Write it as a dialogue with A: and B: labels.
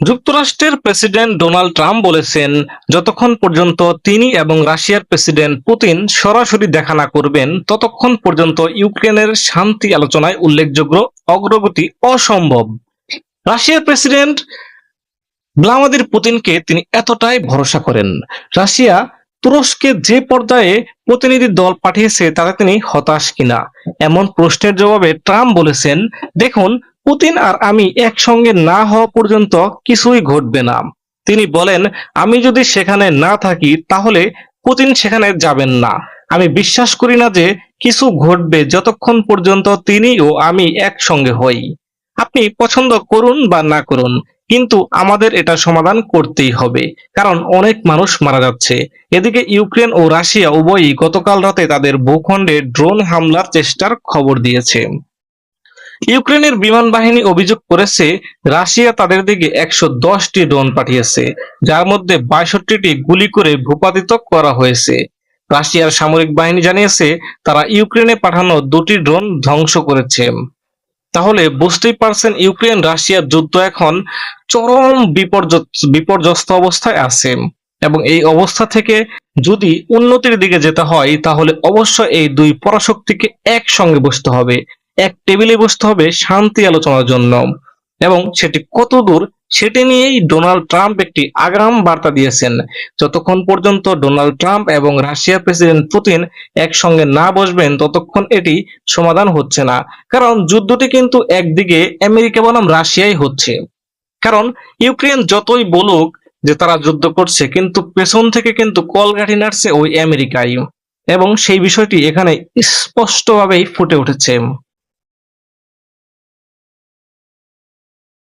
A: যুক্তরাষ্ট্রের president Donald Trump বলেছেন, যতক্ষণ পর্যন্ত তিনি এবং রাশিয়ার প্রেসিডেন্ট পুতিন সরাসরি দেখা না করবেন, ততক্ষণ পর্যন্ত ইউক্রেনের শান্তি আলোচনায় উল্লেখযোগ্য অগ্রগতি অসম্ভব। রাশিয়ার প্রেসিডেন্ট ভ্লাদিমির পুতিনকে তিনি এতটাই ভরসা করেন। রাশিয়া তুরস্কে যে পর্যায়ে প্রতিনিধি দল পাঠিয়েছে তাতে তিনি হতাশ কিনা? এমন প্রশ্নের জবাবে ট্রাম্প বলেছেন, দেখুন পুতিন আর আমি একসঙ্গে না হওয়া পর্যন্ত কিছুই ঘটবে না। তিনি বলেন, আমি যদি সেখানে না থাকি, তাহলে পুতিন সেখানে যাবেন না। আমি বিশ্বাস করি না যে কিছু ঘটবে যতক্ষণ পর্যন্ত তিনি ও আমি একসঙ্গে হই। আপনি পছন্দ করুন বা না করুন, কিন্তু আমাদের এটা সমাধান করতেই হবে, কারণ অনেক মানুষ মারা যাচ্ছে। এদিকে ইউক্রেন ও রাশিয়া উভয়ই গতকাল রাতে তাদের ভূখণ্ডে ড্রোন হামলার চেষ্টার খবর দিয়েছে। ইউক্রেনের বিমান বাহিনী অভিযোগ করেছে, রাশিয়া তাদের দিকে একশো দশটি ড্রোন পাঠিয়েছে, যার মধ্যে বাষট্টিটি গুলি করে ভূপাতিত করা হয়েছে। রাশিয়ার সামরিক বাহিনী জানিয়েছে, তারা ইউক্রেনে পাঠানো দুটি ড্রোন ধ্বংস করেছে। তাহলে বুঝতেই পারছেন ইউক্রেন, রাশিয়ার যুদ্ধ এখন চরম বিপর্য- বিপর্যস্ত অবস্থায় আছে। এবং এই অবস্থা থেকে যদি উন্নতির দিকে যেতে হয়, তাহলে অবশ্যই এই দুই পরাশক্তিকে একসঙ্গে বসতে হবে। এক টেবিলে বসতে হবে শান্তি আলোচনার জন্য। এবং সেটি কত দূর, সেটি নিয়েই ডোনাল্ড ট্রাম্প একটি আগাম বার্তা দিয়েছেন। যতক্ষণ পর্যন্ত ডোনাল্ড ট্রাম্প এবং রাশিয়ার প্রেসিডেন্ট পুতিন একসঙ্গে না বসবেন, ততক্ষণ এটি সমাধান হচ্ছে না। কারণ যুদ্ধটি কিন্তু একদিকে আমেরিকা বনাম রাশিয়াই হচ্ছে। কারণ ইউক্রেন যতই বলুক যে তারা যুদ্ধ করছে, কিন্তু পেছন থেকে কিন্তু কলকাঠি নাড়ছে ওই আমেরিকাই। এবং সেই বিষয়টি এখানে স্পষ্টভাবেই ফুটে উঠেছে।